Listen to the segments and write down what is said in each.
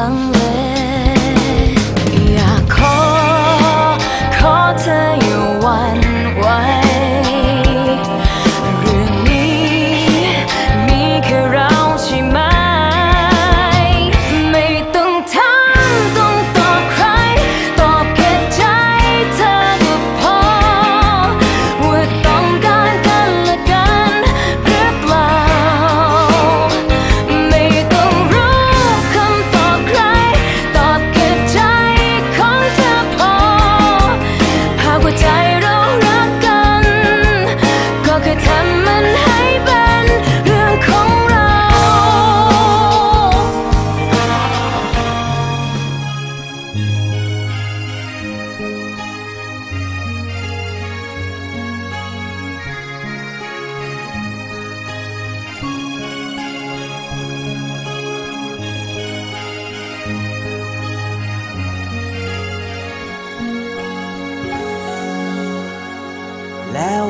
อ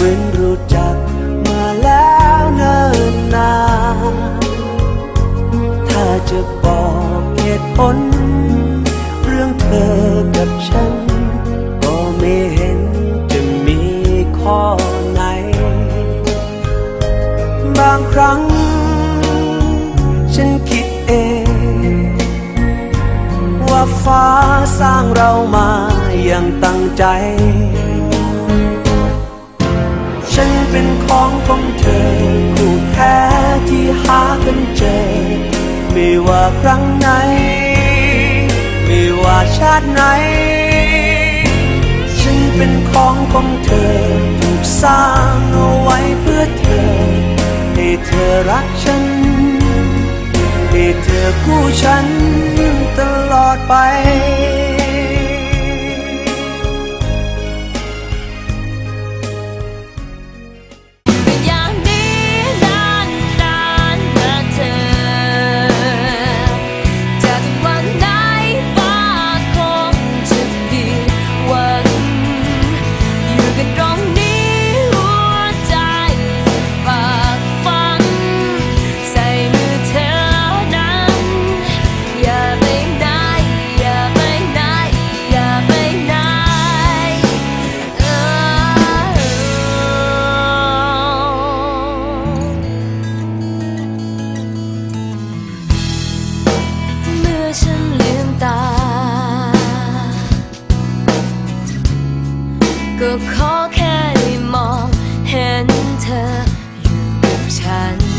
มือนรู้จักมาแล้วเนิ่นนานถ้าจะบอกเหตุผล เรื่องเธอกับฉัน ก็ไม่เห็นจะมีข้อไหน บางครั้ง ฉันคิดเอง ว่าฟ้าสร้างเรามาอย่างตั้งใจ เป็นของของเธอ คู่แท้ที่หากันเจอ ไม่ว่าครั้งไหน ไม่ว่าชาติไหน ฉันเป็นของของเธอ ถูกสร้างเอาไว้เพื่อเธอ ให้เธอรักฉัน ให้เธอคู่ฉันตลอดไป ฉันลืมตา ก็ขอแค่ได้มองเห็นเธออยู่กับฉัน